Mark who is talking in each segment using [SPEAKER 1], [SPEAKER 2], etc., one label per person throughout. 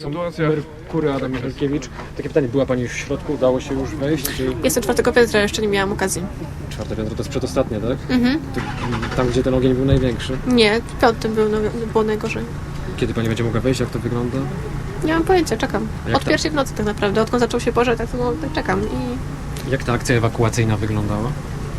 [SPEAKER 1] Sytuacja.
[SPEAKER 2] Merkury Adam Michalkiewicz. Takie pytanie, była Pani w środku? Udało się już wejść? Czy
[SPEAKER 3] Jestem czwartego piętra, jeszcze nie miałam okazji.
[SPEAKER 2] czwarte piętro to jest przedostatnie, tak?
[SPEAKER 3] Mhm.
[SPEAKER 2] Tam, gdzie ten ogień był największy.
[SPEAKER 3] Nie, w piątym był, no, było najgorzej.
[SPEAKER 2] Kiedy Pani będzie mogła wejść? Jak to wygląda?
[SPEAKER 3] Nie mam pojęcia, czekam.
[SPEAKER 2] Jak
[SPEAKER 3] Od pierwszej w nocy tak naprawdę, odkąd zaczął się pożar, tak, no, tak czekam i
[SPEAKER 2] Jak ta akcja ewakuacyjna wyglądała?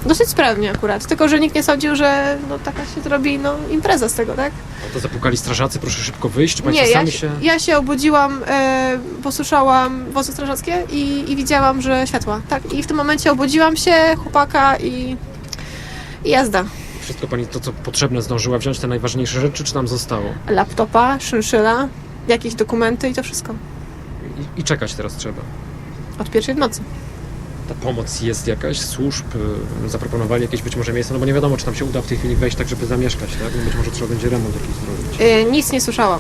[SPEAKER 3] dosyć sprawnie akurat. Tylko, że nikt nie sądził, że no, taka się zrobi no, impreza z tego, tak?
[SPEAKER 2] No to zapukali strażacy, proszę szybko wyjść, czy Państwo
[SPEAKER 3] Nie, ja
[SPEAKER 2] sami
[SPEAKER 3] się,
[SPEAKER 2] się...
[SPEAKER 3] ja się obudziłam, e, posłyszałam wozy strażackie i, i widziałam, że światła, tak? I w tym momencie obudziłam się, chłopaka i, i jazda.
[SPEAKER 2] Wszystko Pani to, co potrzebne zdążyła wziąć, te najważniejsze rzeczy, czy tam zostało?
[SPEAKER 3] Laptopa, szynszyla, jakieś dokumenty i to wszystko.
[SPEAKER 2] I, I czekać teraz trzeba.
[SPEAKER 3] Od pierwszej w nocy.
[SPEAKER 2] Ta pomoc jest jakaś? Służb y, zaproponowali jakieś być może miejsce? No bo nie wiadomo, czy tam się uda w tej chwili wejść tak, żeby zamieszkać, tak? No być może trzeba będzie remont jakiś zrobić.
[SPEAKER 3] E, nic nie słyszałam.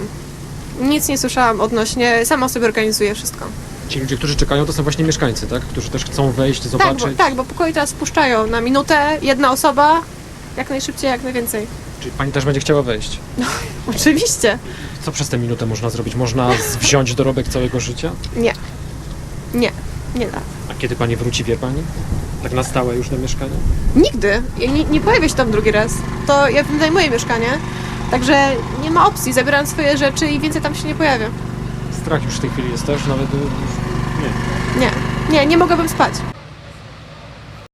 [SPEAKER 3] Nic nie słyszałam odnośnie, sama sobie organizuję wszystko.
[SPEAKER 2] Ci ludzie, którzy czekają, to są właśnie mieszkańcy, tak? Którzy też chcą wejść,
[SPEAKER 3] Tak
[SPEAKER 2] zobaczyć.
[SPEAKER 3] bo, tak, bo pokoi teraz puszczają na minutę, jedna osoba, jak najszybciej, jak najwięcej.
[SPEAKER 2] Czyli pani też będzie chciała wejść.
[SPEAKER 3] Oczywiście.
[SPEAKER 2] Co przez tę minutę można zrobić? Można z- wziąć dorobek całego życia?
[SPEAKER 3] Nie. Nie. Nie da.
[SPEAKER 2] A kiedy pani wróci, wie pani? Tak na stałe już do mieszkania?
[SPEAKER 3] Nigdy. Ja nie, nie pojawię się tam drugi raz. To ja wynajmuję mieszkanie, także nie ma opcji. Zabieram swoje rzeczy i więcej tam się nie pojawię.
[SPEAKER 2] Strach już w tej chwili jest też, nawet y, już nie.
[SPEAKER 3] Nie. Nie, nie mogłabym spać.